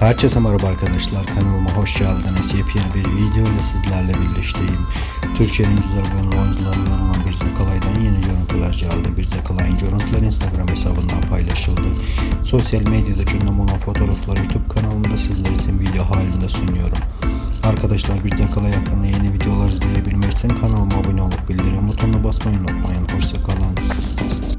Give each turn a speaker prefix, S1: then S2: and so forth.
S1: Herkese merhaba arkadaşlar kanalıma hoş geldiniz. Yepyeni bir video ile sizlerle birlikteyim. Türkiye'nin güzel ve oyuncularından olan bir Zekalay'dan yeni görüntüler geldi. Bir Zekalay'ın görüntüleri Instagram hesabından paylaşıldı. Sosyal medyada gündem olan fotoğrafları YouTube kanalımda sizler için video halinde sunuyorum. Arkadaşlar bir Zekalay hakkında yeni videolar izleyebilmek için kanalıma abone olup bildirim butonuna basmayı unutmayın. Hoşçakalın.